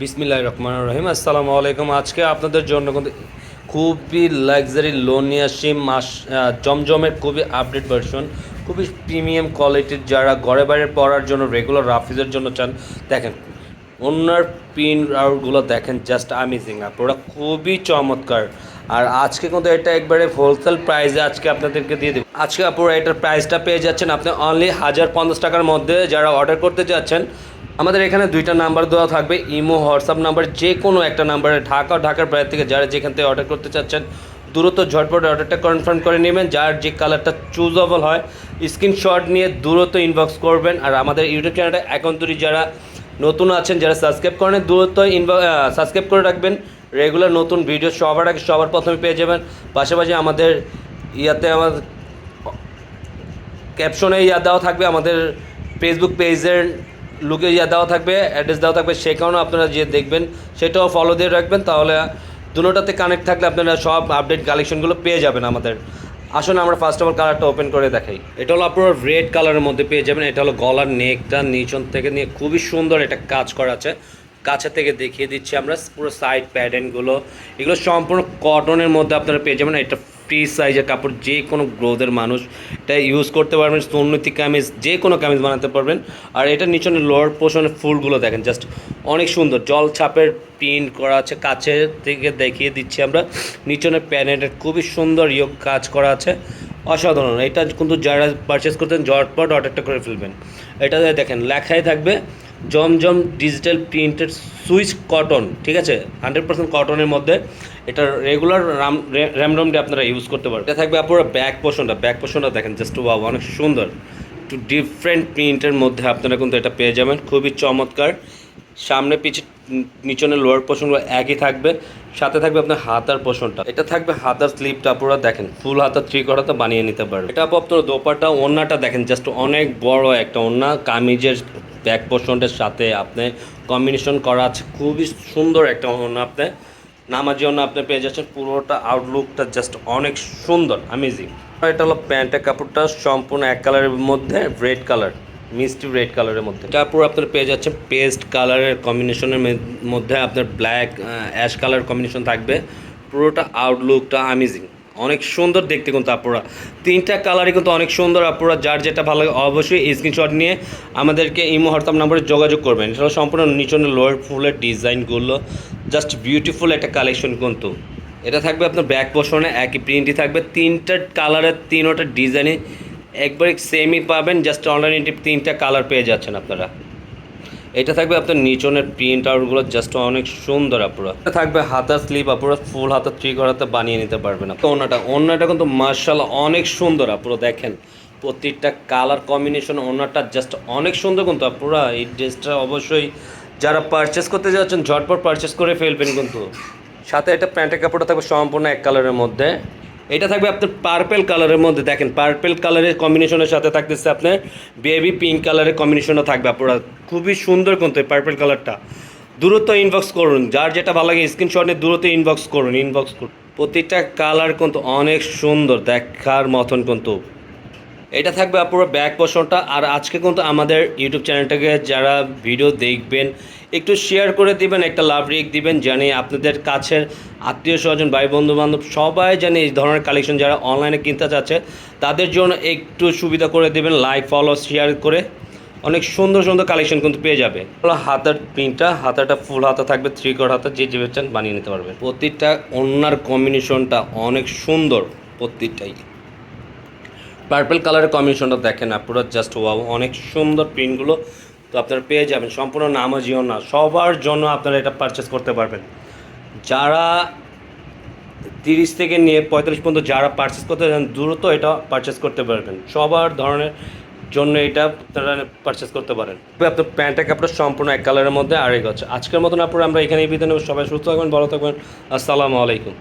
বিসমিল্লাহ রহমান রহিম। আসসালামু আলাইকুম। আজকে আপনাদের জন্য কিন্তু খুবই লাক্সারি লোন নিয়ে আসছি মাস জমজমের খুবই আপডেট ভার্সন খুবই প্রিমিয়াম কোয়ালিটির যারা ঘরে বাইরে পড়ার জন্য রেগুলার রাফিজের জন্য চান, দেখেন, ওনার পিন আউটগুলো দেখেন জাস্ট আমেজিং আপনারা খুবই চমৎকার। আর আজকে কিন্তু এটা একবারে হোলসেল প্রাইসে আজকে আপনাদেরকে দিয়ে দেবো। আজকে আপনারা এটার প্রাইসটা পেয়ে যাচ্ছেন আপনি অনলি হাজার পঞ্চাশ টাকার মধ্যে, যারা অর্ডার করতে যাচ্ছেন আমাদের এখানে দুইটা নাম্বার দেওয়া থাকবে, ইমো, হোয়াটসঅ্যাপ নাম্বার যে কোনো একটা নাম্বারে ঢাকা, ঢাকার বাইরে থেকে যারা যেখান থেকে অর্ডার করতে চাচ্ছেন, দ্রুত ঝটপট অর্ডারটা কনফার্ম করে নেবেন, যার যে কালারটা চুজেবল হয় স্ক্রিনশট নিয়ে দ্রুত ইনবক্স করবেন। আর আমাদের ইউটিউব চ্যানেলটা এখন যারা নতুন আছেন, যারা সাবস্ক্রাইব করেন দ্রুত ইনবক্স সাবস্ক্রাইব করে রাখবেন। রেগুলার নতুন ভিডিও সবার আগে সবার প্রথমে পেয়ে যাবেন। পাশাপাশি আমাদের ইয়াতে আমাদের ক্যাপশনে ইয়া দেওয়া থাকবে, আমাদের ফেসবুক পেজের লুকে ইয়া দেওয়া থাকবে অ্যাড্রেস দেওয়া থাকবে সেখানেও আপনারা যে দেখবেন সেটাও ফলো দিয়ে রাখবেন। তাহলে দুটোটাতে কানেক্ট থাকলে আপনারা সব আপডেট কালেকশনগুলো পেয়ে যাবেন আমাদের। আসুন আমরা ফার্স্ট অফ অল কালারটা ওপেন করে দেখাই। এটা হলো আপনার রেড কালারের মধ্যে পেয়ে যাবেন। এটা হলো গলার নেকটা নিচন থেকে নিয়ে খুবই সুন্দর এটা কাজ করা আছে। কাছে থেকে দেখিয়ে দিচ্ছি আমরা, পুরো সাইড প্যাটার্নগুলো এগুলো সম্পূর্ণ কটনের মধ্যে আপনারা পেয়ে যাবেন। এটা ফ্রি সাইজের কাপড় যে কোনো গ্রোথের মানুষ এটা ইউজ করতে পারবেন, সুন্নতি কামিজ যে কোনো কামিজ বানাতে পারবেন। আর এটা নিচনে লোয়ার পোর্শনের ফুলগুলো দেখেন জাস্ট অনেক সুন্দর। জল ছাপের প্রিন্ট করা আছে কাছে থেকে দেখিয়ে দিচ্ছি আমরা। নিচনের প্যানেটের খুবই সুন্দর ইয়োগ কাজ করা আছে। অসাধারণ। এটা কিন্তু যারা পারচেস করতেন জটপট অর্ডারটা করে ফেলবেন। এটা দেখেন, লেখাই থাকবে। জমজম ডিজিটাল প্রিন্টেড সুইচ কটন ঠিক আছে? হান্ড্রেড পার্সেন্ট কটনের মধ্যে। এটা রেগুলার রাম র্যামডম দিয়ে আপনারা ইউজ করতে পারবেন এটা থাকবে আপনারা ব্যাক পোর্শনটা ব্যাক পোর্শনটা দেখেন জাস্ট ওয়াও অনেক সুন্দর। একটু ডিফারেন্ট প্রিন্টের মধ্যে আপনারা কিন্তু এটা পেয়ে যাবেন। খুবই চমৎকার। সামনে পিছে নিচনের লোয়ার পোর্শনগুলো একই থাকবে। সাথে থাকবে আপনার হাতার পোর্শনটা এটা থাকবে হাতার স্লিপটা আপনারা দেখেন। ফুল হাতার থ্রি করাতে বানিয়ে নিতে পারবেন এটা আপনার দোপাটা ওড়নাটা দেখেন জাস্ট অনেক বড় একটা ওড়না। কামিজের ব্যাক পোর্শনটার সাথে আপনি কম্বিনেশন করা আছে। খুবই সুন্দর একটা ওড়না আপনি। নামাজি ওড়না আপনি পেয়ে যাচ্ছেন। পুরোটা আউটলুকটা জাস্ট অনেক সুন্দর আমেজিং এটা হলো প্যান্টের কাপড়টা সম্পূর্ণ এক কালারের মধ্যে রেড কালার মিষ্টি রেড কালারের মধ্যে। তারপর আপনার পেয়ে যাচ্ছে পেস্ট কালারের কম্বিনেশনের মধ্যে আপনার ব্ল্যাক অ্যাশ কালার কম্বিনেশন থাকবে। পুরোটা আউটলুকটা আমেজিং অনেক সুন্দর দেখতে কিন্তু আপুরা। তিনটা কালারই কিন্তু অনেক সুন্দর আপুরা, যার যেটা ভালো লাগে অবশ্যই স্ক্রিনশট নিয়ে আমাদেরকে ইমো হরতাম নাম্বারে যোগাযোগ করবেন। এটা সম্পূর্ণ নিচনের লোয়ার ফুলের ডিজাইনগুলো জাস্ট বিউটিফুল একটা কালেকশন কিন্তু। এটা থাকবে আপনার ব্যাক পোর্শনে একই প্রিন্টই থাকবে। তিনটা কালারের তিনোটা ডিজাইনে একবারে সেমই পাবেন জাস্ট অনলাইন তিনটা কালার পেয়ে যাচ্ছেন আপনারা। এটা থাকবে আপনার নিচনের প্রিন্ট আউটগুলো জাস্ট অনেক সুন্দর আপনারা এটা থাকবে হাতার স্লিপ আপনারা ফুল হাতার থ্রি করাতে বানিয়ে নিতে পারবেন ওনাটা ওনাটা কিন্তু মার্শাল অনেক সুন্দর আপনারা দেখেন। প্রত্যেকটা কালার কম্বিনেশন ওনাটা জাস্ট অনেক সুন্দর কিন্তু আপনারা এই ড্রেসটা অবশ্যই যারা পারচেস করতে যাচ্ছেন, ঝটপট পারচেস করে ফেলবেন কিন্তু। সাথে এটা প্যান্টের কাপড়টা থাকবে সম্পূর্ণ এক কালারের মধ্যে। এটা থাকবে আপনার পার্পেল কালারের মধ্যে। দেখেন পার্পেল কালারের কম্বিনেশনের সাথে থাকতেছে আপনার বেবি পিঙ্ক কালারের কম্বিনেশনও থাকবে আপনারা। খুবই সুন্দর কিন্তু পার্পেল কালারটা দূরত্ব ইনবক্স করুন। যার যেটা ভালো লাগে স্ক্রিনশট নিয়ে দূরত্ব ইনবক্স করুন ইনবক্স করুন। প্রতিটা কালার কিন্তু অনেক সুন্দর, দেখার মতন কিন্তু। এটা থাকবে আপনার ব্যাক পোর্শনটা আর আজকে কিন্তু আমাদের ইউটিউব চ্যানেলটাকে যারা ভিডিও দেখবেন, একটু শেয়ার করে দিবেন, একটা লাভ রেক দিবেন জানি আপনাদের কাছের আত্মীয় স্বজন, ভাই বন্ধু বান্ধব সবাই জানে এই ধরনের কালেকশন যারা অনলাইনে কিনতে চাচ্ছে, তাদের জন্য একটু সুবিধা করে দেবেন লাইক ফলো শেয়ার করে। অনেক সুন্দর সুন্দর কালেকশন কিন্তু পেয়ে যাবে। হাতার প্রিন্টটা হাতাটা ফুল হাতা থাকবে থ্রি কোয়ার হাতা, যে যে চান বানিয়ে নিতে পারবেন। প্রত্যেকটা অন্যার কম্বিনেশনটা অনেক সুন্দর প্রত্যেকটাই পার্পল কালারের কম্বিনেশনটা দেখেন আপনারা জাস্ট ওয়াও অনেক সুন্দর প্রিন্টগুলো তো আপনারা পেয়ে যাবেন। সম্পূর্ণ নামাজিও না, সবার জন্য আপনারা এটা পারচেস করতে পারবেন। যারা তিরিশ থেকে নিয়ে পঁয়তাল্লিশ পর্যন্ত যারা পারচেস করতে চান, দ্রুত এটা পারচেস করতে পারবেন। সবার ধরনের জন্য এটা আপনারা পারচেস করতে পারেন। আপনার প্যান্টটা কাপড় সম্পূর্ণ এক কালারের মধ্যে আরেক হচ্ছে আজকের মতন আপনারা আমরা এখানেই বিদায় নেব। সবাই সুস্থ থাকবেন, ভালো থাকবেন। আসসালামু আলাইকুম।